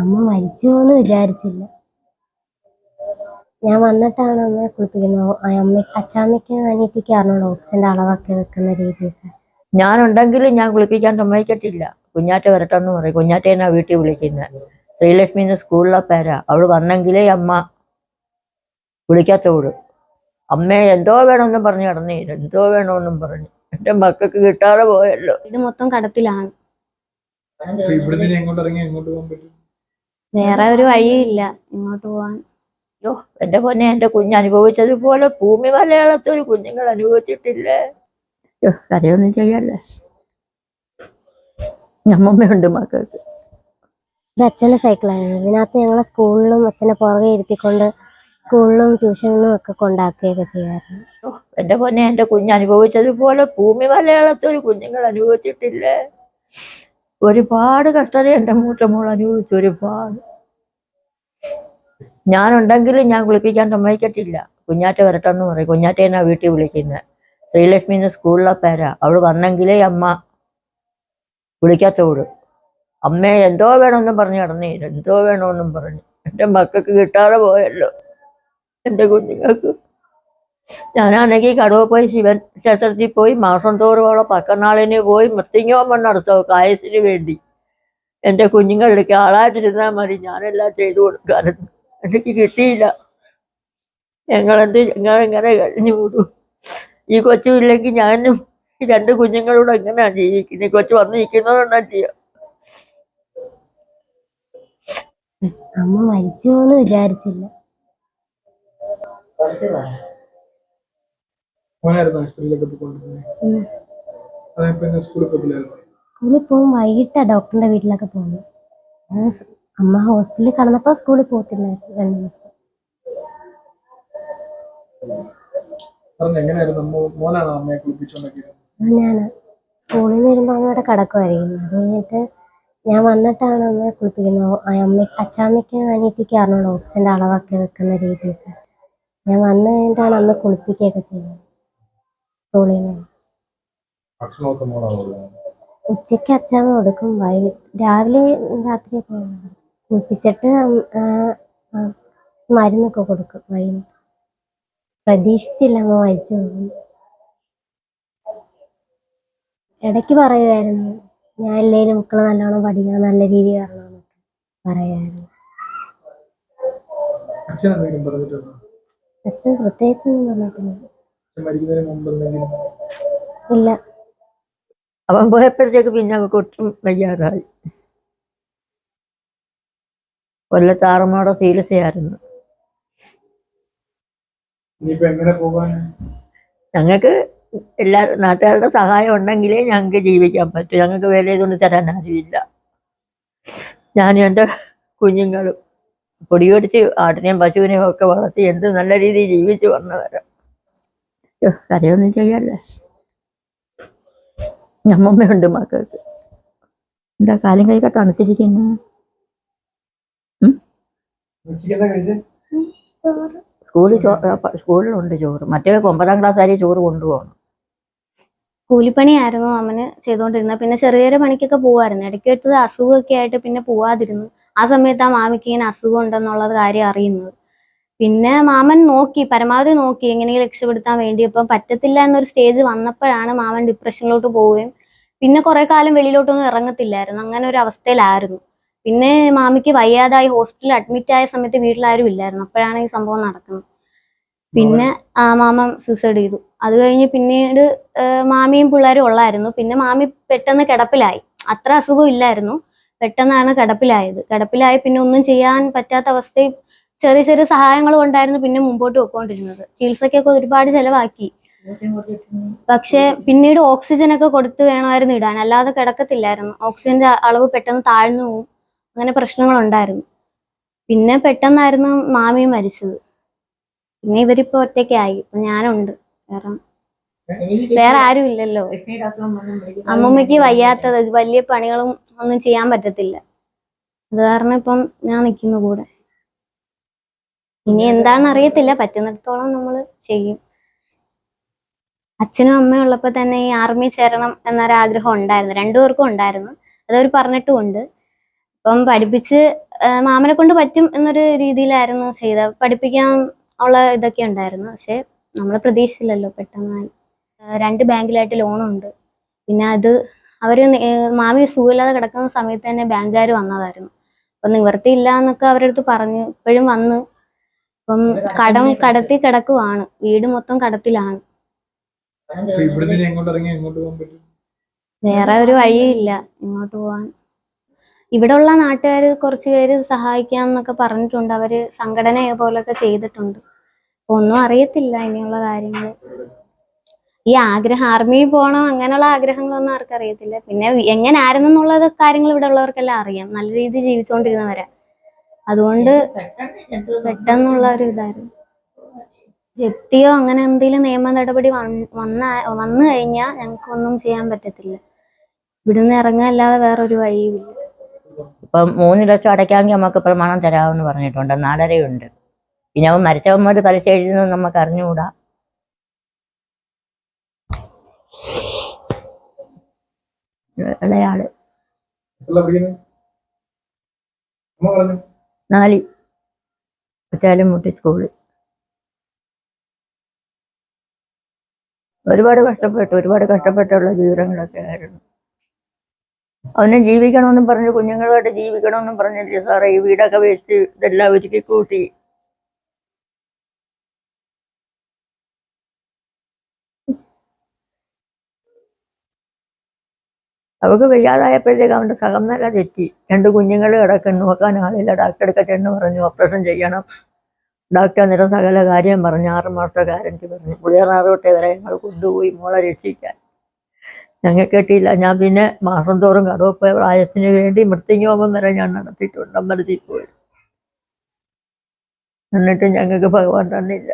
അമ്മ മരിച്ചോന്ന് വിചാരിച്ചില്ല. ഞാൻ വന്നിട്ടാണ് അമ്മയെ കുളിപ്പിക്കുന്നത്. അമ്മ അച്ചാമ്മയ്ക്ക് അനിയത്തിക്ക് അറിഞ്ഞോളൂ ഓക്സിജന്റെ അളവൊക്കെ വെക്കുന്ന രീതിയൊക്കെ? ഞാനുണ്ടെങ്കിലും ഞാൻ കുളിപ്പിക്കാൻ സമ്മതിക്കത്തില്ല. കുഞ്ഞാറ്റ വരട്ടെന്ന് പറയും. കുഞ്ഞാറ്റേനാ വീട്ടിൽ വിളിക്കുന്നത് ശ്രീലക്ഷ്മി എന്ന സ്കൂളിലെ പേരാ. അവൾ വന്നെങ്കിലേ അമ്മ വിളിക്കാത്തോളൂ അമ്മയെ എന്തോ വേണമെന്നും പറഞ്ഞു കിടന്നേരും. എന്തോ വേണമെന്നും പറഞ്ഞു. എന്റെ മക്കൾക്ക് കിട്ടാതെ പോയല്ലോ. ഇത് മൊത്തം കടത്തിലാണ്. ഇവിടുന്ന് ഇനി എങ്ങോട്ട് ഇറങ്ങി എങ്ങോട്ട് പോകാൻ പറ്റും? വേറെ ഒരു വഴിയില്ല ഇങ്ങോട്ട് പോവാൻ. അയ്യോ എന്റെ പൊന്നെ എന്റെ കുഞ്ഞ് അനുഭവിച്ചതുപോലെ ഭൂമി മലയാളത്തിൽ ഒരു കുഞ്ഞുങ്ങൾ അനുഭവിച്ചിട്ടില്ലേ? അയ്യോ കരയൊന്നും ചെയ്യല്ലേ? ഞമ്മമ്മയുണ്ട് മക്കൾക്ക്. ഇത് അച്ഛന്റെ സൈക്കിളായിരുന്നു ഇതിനകത്ത് ഞങ്ങളെ സ്കൂളിലും അച്ഛനെ പുറകെ ഇരുത്തിക്കൊണ്ട് സ്കൂളിലും ട്യൂഷനിലും ഒക്കെ കൊണ്ടാക്കുകയൊക്കെ ചെയ്യാറുണ്ട്. എന്റെ പൊന്നെ എന്റെ കുഞ്ഞ് അനുഭവിച്ചതുപോലെ ഭൂമി മലയാളത്തിൽ ഒരു കുഞ്ഞുങ്ങൾ അനുഭവിച്ചിട്ടില്ലേ? ഒരുപാട് കഷ്ടത എന്റെ മൂത്ത മോൾ അനുഭവിച്ചു ഒരുപാട്. ഞാനുണ്ടെങ്കിലും ഞാൻ കുളിപ്പിക്കാൻ സമ്മതിക്കത്തില്ല. കുഞ്ഞാറ്റ വരട്ടെന്ന് പറയും. കുഞ്ഞാറ്റേനാ വീട്ടിൽ വിളിക്കുന്നത് ശ്രീലക്ഷ്മി എന്ന സ്കൂളിലെ പേരാ. അവൾ വന്നെങ്കിലേ അമ്മ വിളിക്കാത്തോട് അമ്മയെ എന്തോ വേണമെന്നും പറഞ്ഞു കിടന്നേ എന്തോ വേണമെന്നും പറഞ്ഞു. എന്റെ മക്കൾക്ക് കിട്ടാതെ പോയല്ലോ. എന്റെ കുഞ്ഞുങ്ങൾക്ക് ഞാനാണെങ്കിൽ കടുവ പോയി ശിവൻ ക്ഷേത്രത്തിൽ പോയി മാസം തോറുമുള്ള പക്കനാളിന് പോയി മൃത്യുങ്ങോമം നടത്തും കായസിന് വേണ്ടി. എന്റെ കുഞ്ഞുങ്ങളിലേക്ക് ആളായിട്ടിരുന്നാൽ മതി ഞാനെല്ലാം ചെയ്തു കൊടുക്കാറുണ്ട് എനിക്ക് കിട്ടിയില്ല. ഞങ്ങളെന്ത് ഞങ്ങളെങ്ങനെ കഴിഞ്ഞു കൂടും. ഈ കൊച്ചു ഇല്ലെങ്കിൽ ഞാനും രണ്ട് കുഞ്ഞുങ്ങളോട് എങ്ങനെയാണ് ജീവിക്കുന്നത്? ഈ കൊച്ചു വന്ന് നിൽക്കുന്നതുകൊണ്ടാണ് ചെയ്യാം? അമ്മ മരിച്ചു മരിച്ചുവെന്ന് വിചാരിച്ചില്ല. മോനായിരുന്നു ഹോസ്പിറ്റലിലൊക്കെ ഇന്ന് സ്കൂളിൽ പോയില്ലായിരുന്നു സ്കൂളിൽ പോകും വൈകിട്ടാ ഡോക്ടറിന്റെ വീട്ടിലൊക്കെ പോകുന്നത്. അമ്മ ഹോസ്പിറ്റലിൽ കടന്നപ്പോ സ്കൂളിൽ പോകത്തില്ലായിരുന്നു രണ്ടു ദിവസം. ഞാൻ സ്കൂളിൽ നിന്ന് വരുമ്പോ അമ്മ അവിടെ കിടക്കുമായിരിക്കും അത് കഴിഞ്ഞിട്ട് ഞാൻ വന്നിട്ടാണ് അമ്മയെ കുളിപ്പിക്കുന്നത്. അമ്മ അച്ചാമ്മയ്ക്ക് അനിയത്തിക്ക് അറിഞ്ഞോളൂ ഓക്സിജന്റെ അളവൊക്കെ വെക്കുന്ന രീതിയൊക്കെ. ഞാൻ വന്നു കഴിഞ്ഞിട്ടാണ് അമ്മ കുളിപ്പിക്കുകയൊക്കെ ചെയ്യുന്നത്. സ്കൂളിൽ കൊടുക്കുന്നത്? ഉച്ചയ്ക്ക് അച്ചാമ്മ കൊടുക്കും വൈകിട്ട് രാവിലെ രാത്രി കുളിപ്പിച്ചിട്ട് മരുന്നൊക്കെ കൊടുക്കും വൈകിട്ട്. പ്രതീക്ഷിച്ചില്ല അമ്മ മരിച്ചു പോകും ഇടയ്ക്ക് പറയുമായിരുന്നു ഞാൻ എല്ലാവരും മക്കളെ നല്ലോണം പഠിക്കണം നല്ല രീതി വരണമെന്നൊക്കെ പറയുമായിരുന്നു അച്ഛൻ പ്രത്യേകിച്ചൊന്നും പറഞ്ഞിട്ടില്ല. മരിക്കുന്നതിന് മുമ്പ് എന്തെങ്കിലും ഇല്ല. അവൻ പോയപ്പോഴത്തേക്ക് പിന്നെ അവൾക്ക് ഒട്ടും വയ്യാതായി. കൊല്ലത്താറമ്മയുടെ ചികിത്സയായിരുന്നു. ഇനിയിപ്പോ എങ്ങനെ പോകാൻ? ഞങ്ങൾക്ക് എല്ലാ നാട്ടുകാരുടെ സഹായം ഉണ്ടെങ്കിലേ ഞങ്ങൾക്ക് ജീവിക്കാൻ പറ്റൂ. ഞങ്ങൾക്ക് വേല ഇതൊന്നും തരാൻ ആരുമില്ല. ഞാനും എന്റെ കുഞ്ഞുങ്ങളും പൊടിയൊടിച്ച് ആട്ടിനെയും പശുവിനെയും ഒക്കെ വളർത്തി എന്ത് നല്ല രീതിയിൽ ജീവിച്ചു വന്നവരാ. അയ്യോ, കരയൊന്നും ചെയ്യല്ലേ അമ്മമ്മയുണ്ട് മക്കൾക്ക്. എന്താ കാലം കൈയൊക്കെ തണുത്തിരിക്കുന്നു? സ്കൂളിൽ സ്കൂളിലുണ്ട് ചോറ്. മറ്റേ ഒമ്പതാം ക്ലാസ് ആയി ചോറ് കൊണ്ടുപോകണം? കൂലിപ്പണിയായിരുന്നു അമ്മന് ചെയ്തുകൊണ്ടിരുന്നത്. പിന്നെ ചെറിയ ചെറിയ പണിക്കൊക്കെ പോവായിരുന്നു. ഇടയ്ക്ക് വെച്ചത് അസുഖമൊക്കെ ആയിട്ട് പിന്നെ പോവാതിരുന്നു. ആ സമയത്ത് ആ മാമിക്ക് ഇങ്ങനെ അസുഖം ഉണ്ടെന്നുള്ളത് കാര്യം അറിയുന്നത്. പിന്നെ മാമൻ നോക്കി പരമാവധി നോക്കി എങ്ങനെയെങ്കിലും രക്ഷപ്പെടുത്താൻ വേണ്ടി. അപ്പം പറ്റത്തില്ല എന്നൊരു സ്റ്റേജ് വന്നപ്പോഴാണ് മാമൻ ഡിപ്രഷനിലോട്ട് പോവുകയും. പിന്നെ കുറെ കാലം വെളിയിലോട്ടൊന്നും ഇറങ്ങത്തില്ലായിരുന്നു. അങ്ങനെ ഒരു അവസ്ഥയിലായിരുന്നു. പിന്നെ മാമിക്ക് വയ്യാതായി ഹോസ്പിറ്റലിൽ അഡ്മിറ്റ് ആയ സമയത്ത് വീട്ടിലാരും ഇല്ലായിരുന്നു. അപ്പോഴാണ് ഈ സംഭവം നടക്കുന്നത്. പിന്നെ ആ മാമൻ സൂസൈഡ് ചെയ്തു. അത് കഴിഞ്ഞ് പിന്നീട് മാമിയും പിള്ളേരും ഉള്ളായിരുന്നു. പിന്നെ മാമി പെട്ടെന്ന് കിടപ്പിലായി. അത്ര അസുഖം ഇല്ലായിരുന്നു. പെട്ടെന്നാണ് കിടപ്പിലായത്. കിടപ്പിലായി പിന്നെ ഒന്നും ചെയ്യാൻ പറ്റാത്ത അവസ്ഥയും ചെറിയ ചെറിയ സഹായങ്ങൾ കൊണ്ടായിരുന്നു പിന്നെ മുമ്പോട്ട് പോയിക്കൊണ്ടിരുന്നത്. ചികിത്സയ്ക്കൊക്കെ ഒരുപാട് ചെലവാക്കി. പക്ഷെ പിന്നീട് ഓക്സിജൻ ഒക്കെ കൊടുത്തു വേണമായിരുന്നു ഇടാൻ. അല്ലാതെ കിടക്കത്തില്ലായിരുന്നു. ഓക്സിജന്റെ അളവ് പെട്ടെന്ന് താഴ്ന്നു പോവും. അങ്ങനെ പ്രശ്നങ്ങൾ ഉണ്ടായിരുന്നു പിന്നെ പെട്ടെന്നായിരുന്നു മാമിയും മരിച്ചത്. പിന്നെ ഇവരിപ്പോ ഒറ്റയ്ക്കായി. ഇപ്പൊ ഞാനുണ്ട്. കാരണം വേറെ ആരും ഇല്ലല്ലോ. അമ്മമ്മക്ക് വയ്യാത്തത്. വലിയ പണികളും ഒന്നും ചെയ്യാൻ പറ്റത്തില്ല. അത് കാരണം ഇപ്പം ഞാൻ നിൽക്കുന്നു കൂടെ. ഇനി എന്താണെന്ന് അറിയത്തില്ല പറ്റുന്നിടത്തോളം നമ്മൾ ചെയ്യും. അച്ഛനും അമ്മയും ഉള്ളപ്പോൾ തന്നെ ഈ ആർമി ചേരണം എന്നൊരാഗ്രഹം ഉണ്ടായിരുന്നു. രണ്ടുപേർക്കും ഉണ്ടായിരുന്നു. അതവർ പറഞ്ഞിട്ടും ഉണ്ട് അപ്പം പഠിപ്പിച്ച് മാമനെ കൊണ്ട് പറ്റും എന്നൊരു രീതിയിലായിരുന്നു ചെയ്തത്. പഠിപ്പിക്കാൻ ഉള്ള ഇതൊക്കെ ഉണ്ടായിരുന്നു. പക്ഷെ നമ്മൾ പ്രതീക്ഷിച്ചില്ലല്ലോ പെട്ടെന്ന്. രണ്ട് ബാങ്കിലായിട്ട് ലോണുണ്ട്. പിന്നെ അത് ഏ, മാമി സുഖമില്ലാതെ കിടക്കുന്ന സമയത്ത് തന്നെ ബാങ്കുകാർ വന്നതായിരുന്നു. അപ്പൊ നിവർത്തിയില്ല എന്നൊക്കെ അവരുടെ അടുത്ത് പറഞ്ഞു. ഇപ്പോഴും വന്ന് ഇപ്പം കടം കടത്തി കിടക്കുവാണ്. വീട് മൊത്തം കടത്തിലാണ്. വേറെ ഒരു വഴിയില്ല ഇങ്ങോട്ട് പോവാൻ. ഇവിടെ ഉള്ള നാട്ടുകാർ കുറച്ച് പേര് സഹായിക്കാന്നൊക്കെ പറഞ്ഞിട്ടുണ്ട്. അവർ സംഘടന പോലൊക്കെ ചെയ്തിട്ടുണ്ട്. ഒന്നും അറിയത്തില്ല ഇനിയുള്ള കാര്യങ്ങൾ ഈ ആഗ്രഹം ആർമിയിൽ പോകണം അങ്ങനെയുള്ള ആഗ്രഹങ്ങളൊന്നും ആർക്കും അറിയത്തില്ല പിന്നെ എങ്ങനെ ആയിരുന്നു എന്നുള്ള കാര്യങ്ങൾ ഇവിടെ ഉള്ളവർക്കെല്ലാം അറിയാം. നല്ല രീതിയിൽ ജീവിച്ചുകൊണ്ടിരുന്നവരാ. അതുകൊണ്ട് പെട്ടെന്നുള്ള ഒരു ഇതായിരുന്നു ജപ്തിയോ അങ്ങനെ എന്തെങ്കിലും നിയമ നടപടി വന്ന വന്നു കഴിഞ്ഞാൽ ഞങ്ങൾക്കൊന്നും ചെയ്യാൻ പറ്റത്തില്ല. ഇവിടുന്ന് ഇറങ്ങാല്ലാതെ വേറൊരു വഴിയുമില്ല. ഇപ്പം മൂന്ന് ലക്ഷം അടയ്ക്കാമെങ്കിൽ നമുക്ക് പ്രമാണം തരാമെന്ന് പറഞ്ഞിട്ടുണ്ട്. നാലരയുണ്ട്. പിന്നെ അവൻ മരിച്ചവന്മാർ പലിശ എഴുതുന്നു നമുക്ക് അറിഞ്ഞുകൂടാ. ഇളയാൾ. നാല്. കുറ്റാലംമുട്ടി സ്കൂൾ ഒരുപാട് കഷ്ടപ്പെട്ടു ഒരുപാട് കഷ്ടപ്പെട്ടുള്ള ജീവിതങ്ങളൊക്കെ ആയിരുന്നു. അവനെ ജീവിക്കണമെന്നും പറഞ്ഞു കുഞ്ഞുങ്ങളുമായിട്ട് ജീവിക്കണമെന്നും പറഞ്ഞില്ലേ സാറേ? ഈ വീടൊക്കെ വെച്ച് ഇതെല്ലാം ഒരുക്കി കൂട്ടി അവൾക്ക് വയ്യാതായപ്പോഴത്തേക്ക് അവന്റെ സഹം നല്ല തെറ്റി. രണ്ട് കുഞ്ഞുങ്ങൾ കിടക്കുന്നു. നോക്കാൻ ആളില്ല ഡാക്ടർ എടുക്കട്ടെ എന്ന് പറഞ്ഞു ഓപ്പറേഷൻ ചെയ്യണം. ഡോക്ടർ അന്നേരം സകല കാര്യം പറഞ്ഞു. ആറ് മാസത്തെ ഗ്യാരണ്ടി പറഞ്ഞു. പുളിയറാറോട്ടെ വരെ ഞങ്ങൾ കൊണ്ടുപോയി മോളെ രക്ഷിക്കാൻ. ഞങ്ങൾ കേട്ടില്ല. ഞാൻ പിന്നെ മാസം തോറും കടവപ്പോയ പ്രായത്തിന് വേണ്ടി മൃത്യുഹോമം വരെ ഞാൻ നടത്തിയിട്ടുണ്ട്. അമ്പലത്തിൽ പോയി. എന്നിട്ട് ഞങ്ങൾക്ക് ഭഗവാൻ തന്നില്ല.